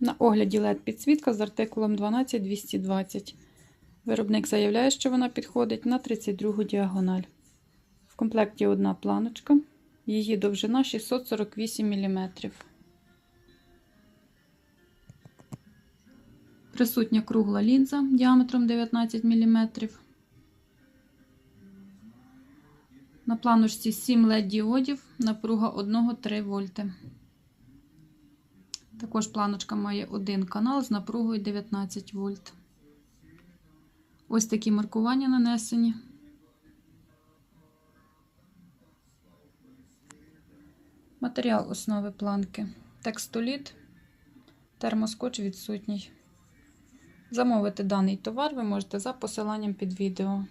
На огляді LED підсвітка з артикулом 12220. Виробник заявляє, що вона підходить на 32 діагональ. В комплекті одна планочка. Її довжина 648 мм. Присутня кругла лінза діаметром 19 мм. На планочці 7 LED діодів, напруга 1,3 вольти. Також планочка має один канал з напругою 19 вольт. Ось такі маркування нанесені. Матеріал основи планки. Текстоліт, термоскотч відсутній. Замовити даний товар ви можете за посиланням під відео.